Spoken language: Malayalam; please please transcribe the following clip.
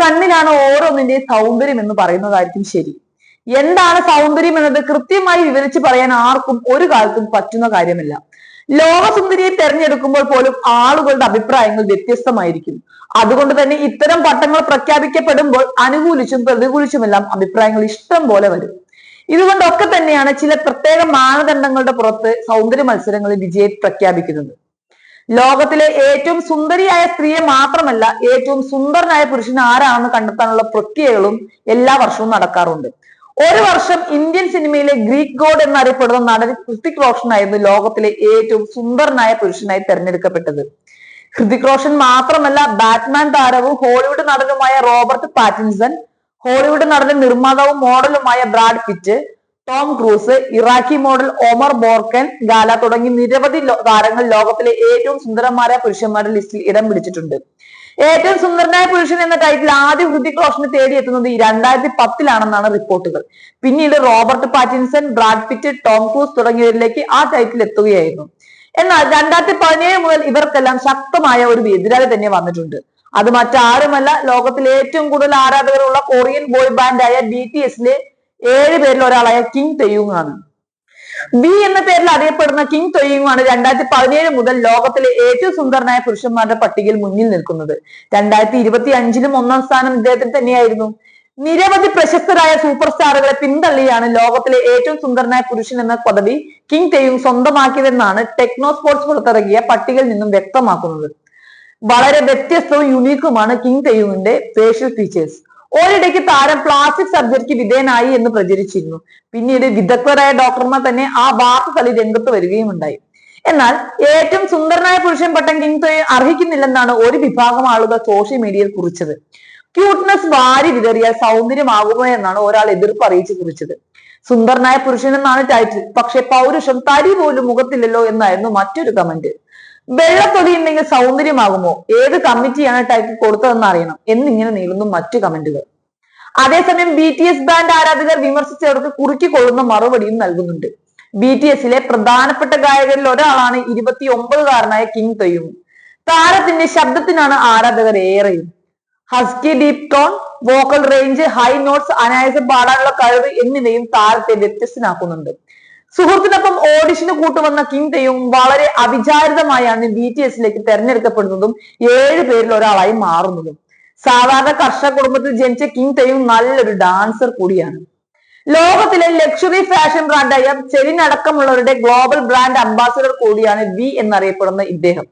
കണ്ണിലാണ് ഓരോന്നിന്റെയും സൗന്ദര്യം എന്ന് പറയുന്നതായിരിക്കും ശരി. എന്താണ് സൗന്ദര്യം എന്നത്? കൃത്യമായി വിവരിച്ച് പറയാൻ ആർക്കും ഒരു കാലത്തും പറ്റുന്ന കാര്യമല്ല. ലോകസുന്ദരിയെ തെരഞ്ഞെടുക്കുമ്പോൾ പോലും ആളുകളുടെ അഭിപ്രായങ്ങൾ വ്യത്യസ്തമായിരിക്കും. അതുകൊണ്ട് തന്നെ ഇത്തരം പട്ടങ്ങൾ പ്രഖ്യാപിക്കപ്പെടുമ്പോൾ അനുകൂലിച്ചും പ്രതികൂലിച്ചുമെല്ലാം അഭിപ്രായങ്ങൾ ഇഷ്ടം പോലെ വരും. ഇതുകൊണ്ടൊക്കെ തന്നെയാണ് ചില പ്രത്യേക മാനദണ്ഡങ്ങളുടെ പുറത്ത് സൗന്ദര്യ മത്സരങ്ങളിൽ വിജയം പ്രഖ്യാപിക്കുന്നത്. ലോകത്തിലെ ഏറ്റവും സുന്ദരിയായ സ്ത്രീയെ മാത്രമല്ല ഏറ്റവും സുന്ദരനായ പുരുഷൻ ആരാണെന്ന് കണ്ടെത്താനുള്ള പ്രക്രിയകളും എല്ലാ വർഷവും നടക്കാറുണ്ട്. ഒരു വർഷം ഇന്ത്യൻ സിനിമയിലെ ഗ്രീക്ക് ഗോഡ് എന്നറിയപ്പെടുന്ന നടൻ ഹൃതിക് റോഷൻ ആയിരുന്നു ലോകത്തിലെ ഏറ്റവും സുന്ദരനായ പുരുഷനായി തെരഞ്ഞെടുക്കപ്പെട്ടത്. ഹൃതിക് റോഷൻ മാത്രമല്ല ബാറ്റ്മാൻ താരവും ഹോളിവുഡ് നടനുമായ റോബർട്ട് പാറ്റിൻസൺ ഹോളിവുഡ് നടനും നിർമ്മാതാവും മോഡലുമായ Brad Pitt Tom Cruise Iraqi model Omar Borkan Gala തുടങ്ങി നിരവധി താരങ്ങൾ ലോകത്തിലെ ഏറ്റവും സുന്ദരന്മാരായ പുരുഷന്മാരുടെ ലിസ്റ്റിൽ ഇടം പിടിച്ചിട്ടുണ്ട്. ഏറ്റവും സുന്ദരനായ പുരുഷൻ എന്ന ടൈറ്റിൽ ആദ്യം ഹൃതിക് റോഷനെ തേടിയെത്തുന്നത് ഈ രണ്ടായിരത്തി പത്തിലാണെന്നാണ് റിപ്പോർട്ടുകൾ. പിന്നീട് Robert Pattinson Brad Pitt Tom Cruise തുടങ്ങിയവരിലേക്ക് ആ ടൈറ്റിൽ എത്തുകയായിരുന്നു. എന്നാൽ രണ്ടായിരത്തി പതിനേഴ് മുതൽ ഇവർക്കെല്ലാം ശക്തമായ ഒരു എതിരാളി തന്നെ വന്നിട്ടുണ്ട്. അത് മറ്റാരുമല്ല ലോകത്തിലെ ഏറ്റവും കൂടുതൽ ആരാധകരുള്ള കൊറിയൻ ബോയ് ബാൻഡായ ബി ടി എസിലെ ഏഴ് പേരിൽ ഒരാളായ കിങ് തെയ്യുങ് ആണ് ബി എന്ന പേരിൽ അറിയപ്പെടുന്ന കിങ് തൊയ്യുങ് ആണ് രണ്ടായിരത്തി പതിനേഴ് മുതൽ ലോകത്തിലെ ഏറ്റവും സുന്ദരനായ പുരുഷന്മാരുടെ പട്ടികയിൽ മുന്നിൽ നിൽക്കുന്നത്. രണ്ടായിരത്തി ഇരുപത്തി അഞ്ചിലും ഒന്നാം സ്ഥാനം ഇദ്ദേഹത്തിന് തന്നെയായിരുന്നു. നിരവധി പ്രശസ്തരായ സൂപ്പർ സ്റ്റാറുകളെ പിന്തള്ളിയാണ് ലോകത്തിലെ ഏറ്റവും സുന്ദരനായ പുരുഷൻ എന്ന പദവി കിങ് തെയ്യുങ് സ്വന്തമാക്കിയതെന്നാണ് ടെക്നോ സ്പോർട്സ് പുറത്തിറക്കിയ പട്ടികയിൽ നിന്നും വ്യക്തമാക്കുന്നത്. വളരെ വ്യത്യസ്തവും യുണീക്കുമാണ് കിങ് തെയ്യുങ്ങിന്റെ ഫേഷ്യൽ ഫീച്ചേഴ്സ് ഒരിടയ്ക്ക് താരം പ്ലാസ്റ്റിക് സർജറിക്ക് വിധേയനായി എന്ന് പ്രചരിച്ചിരുന്നു. പിന്നീട് വിദഗ്ധരായ ഡോക്ടർമാർ തന്നെ ആ വാർത്ത തള്ളി രംഗത്ത് വരികയും ഉണ്ടായി. എന്നാൽ ഏറ്റവും സുന്ദരനായ പുരുഷൻ പട്ടം കിങ് തൊയ് അർഹിക്കുന്നില്ലെന്നാണ് ഒരു വിഭാഗം ആളുകൾ സോഷ്യൽ മീഡിയയിൽ കുറിച്ചത്. ക്യൂട്ട്നെസ് വാരി വിതറിയാൽ സൗന്ദര്യമാകുമോ എന്നാണ് ഒരാൾ എതിർപ്പ് അറിയിച്ചു കുറിച്ചത്. സുന്ദരനായ പുരുഷൻ എന്നാണ് ടൈറ്റിൽ പക്ഷെ പൗരുഷം തരി പോലും മുഖത്തില്ലല്ലോ എന്നായിരുന്നു മറ്റൊരു കമന്റ് വെള്ളത്തൊടി ഉണ്ടെങ്കിൽ സൗന്ദര്യമാകുമോ? ഏത് കമ്മിറ്റിയാണ് ടൈറ്റിൽ കൊടുത്തതെന്ന് അറിയണം. എന്നിങ്ങനെ നീളുന്നു മറ്റു കമന്റുകൾ അതേസമയം ബി ടി എസ് ബാൻഡ് ആരാധകർ വിമർശിച്ചവർക്ക് കുറുക്കിക്കൊള്ളുന്ന മറുപടിയും നൽകുന്നുണ്ട്. ബി ടി എസിലെ പ്രധാനപ്പെട്ട ഗായകരിൽ ഒരാളാണ് ഇരുപത്തി ഒമ്പതുകാരനായ കിങ് തൊയും താരത്തിന്റെ ശബ്ദത്തിനാണ് ആരാധകർ ഏറെയും. Husky deep tone vocal range high notes അനായാസം പാടാനുള്ള കഴിവ് എന്നിവയും താരത്തെ വ്യത്യസ്തനാക്കുന്നുണ്ട്. സുഹൃത്തിനൊപ്പം ഓഡിഷന് കൂട്ടുവന്ന കിങ് തെയും വളരെ അവിചാരിതമായാണ് ബി ടി എസിലേക്ക് തെരഞ്ഞെടുക്കപ്പെടുന്നതും ഏഴ് പേരിൽ ഒരാളായി മാറുന്നതും. സാധാരണ കർഷക കുടുംബത്തിൽ ജനിച്ച കിങ് തെയും നല്ലൊരു ഡാൻസർ കൂടിയാണ്. ലോകത്തിലെ ലക്ഷറി ഫാഷൻ ബ്രാൻഡായ ചെലിൻ അടക്കമുള്ളവരുടെ ഗ്ലോബൽ ബ്രാൻഡ് അംബാസിഡർ കൂടിയാണ് വി എന്നറിയപ്പെടുന്ന ഇദ്ദേഹം.